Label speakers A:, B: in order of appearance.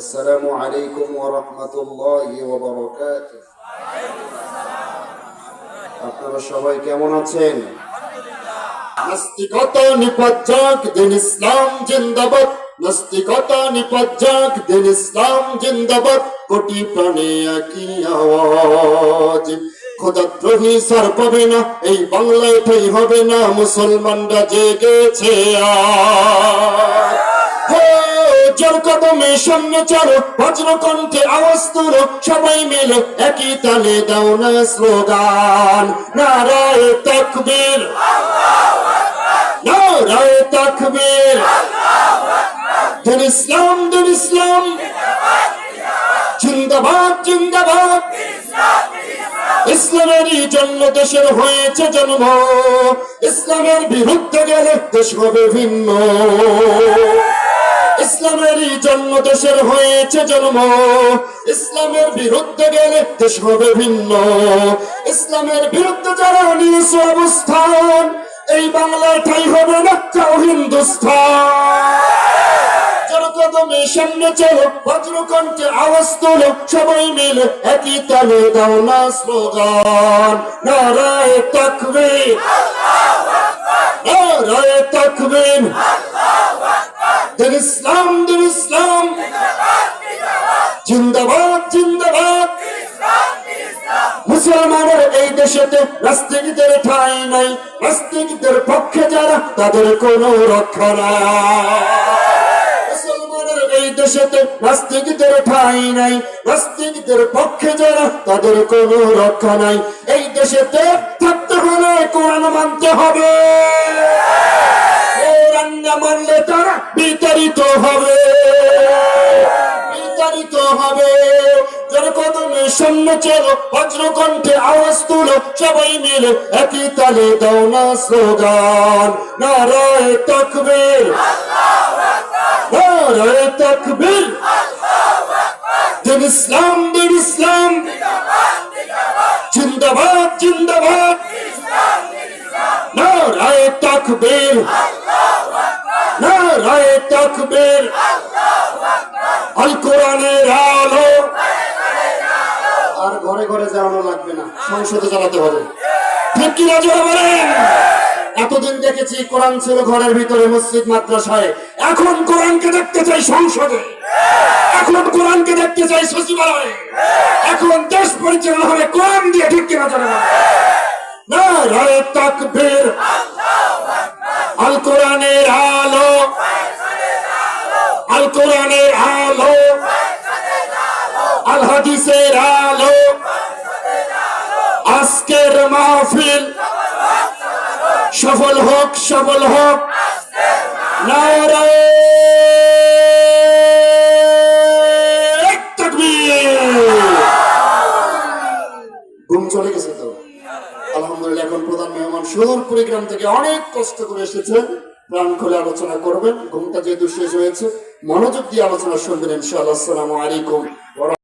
A: السلام عليكم ورحمة الله وبركاته আপনারা সবাই কেমন আছেন নাস্তিকতা নিপজ্জাক দিন ইসলাম জিন্দাবাদ নাস্তিকতা নিপজ্জাক দিন ইসলাম জিন্দাবাদ কোটি প্রাণে একই আওয়াজ খোদাদ্রোহী সার পাবে না এই বাংলায় ঠাই হবে না মুসলমানরা জেগেছে আজ হো, জোর সামনে চলো বজ্র কণ্ঠে আওয়াজ তুলো, সবাই মিলে একই তালে দাও না স্লোগান। নারায় তকবীর। নারায় তকবীর। দিন ইসলাম দিন ইসলাম। জিন্দাবাদ জিন্দাবাদ। ইসলামেরই জন্ম দেশের হয়েছে জন্ম। ইসলামের বিরুদ্ধে গেলে দেশ হবে ভিন্ন। ইসলামেরই জন্ম দেশের হয়েছে জন্ম। ইসলামের বিরুদ্ধে গেলে দেশ হবে ভিন্ন। ইসলামের বিরুদ্ধে যারা নিয়েছে অবস্থান, এই বাংলায় ঠাই হবে না হিন্দুস্থান সামনে নারায় তাকবীর। দিন ইসলাম দিন ইসলাম। জিন্দাবাদ জিন্দাবাদ। মুসলমানের এই দেশেতে নাস্তিকদের ঠাঁই নাই। নাস্তিকদের পক্ষে যারা, তাদের কোনো রক্ষা মুসলমানের এই দেশেতে নাস্তিকদের ঠাঁই নাই। নাস্তিকদের পক্ষে যারা, তাদের কোনো রক্ষা নাই। এই দেশেতে থাকতে হলে কোরআন মানতে হবে। কোরআন না মানলে বিতাড়িত হবে। বিতাড়িত হবে। সবাই মিলে একই তালে দাও না স্লোগান। নারায় তকবীর। নারায় তকবীর। ইসলাম ইসলাম। জিন্দাবাদ জিন্দাবাদ। নারায় তকবীর আল কোরআনের আলো আর ঘরে ঘরে জ্বালানো লাগবে না, সংসদে জ্বালাতে হবে। ঠিক কি রাজা বলেন? এতদিন দেখেছি কোরআন ছিল ঘরের ভিতরে, মসজিদ, মাদ্রাসায়। এখন কোরআনকে দেখতে চাই সংসদে। এখন কোরআনকে দেখতে চাই সচিবালয়ে। এখন দেশ পরিচালনা হবে কোরআন দিয়ে, ঠিক কি রাজা বলেন? না, রায় তাকবীর। আল কোরআনের আলো। আল কোরআনের আলো। আল হাদিসের আলো। আজকের মাহফিল। সফল হোক সফল হোক। নারায় ঘুম চলে গেছে তো? আলহামদুলিল্লাহ, এখন প্রধান মেহমান সুদূর কুড়িগ্রাম থেকে অনেক কষ্ট করে এসেছেন। প্রাণ খুলে আলোচনা করবেন। ঘুমটা যেহেতু শেষ হয়েছে, মনোযোগ দিয়ে আলোচনা শুনবেন ইনশাআল্লাহ। আসসালামু আলাইকুম।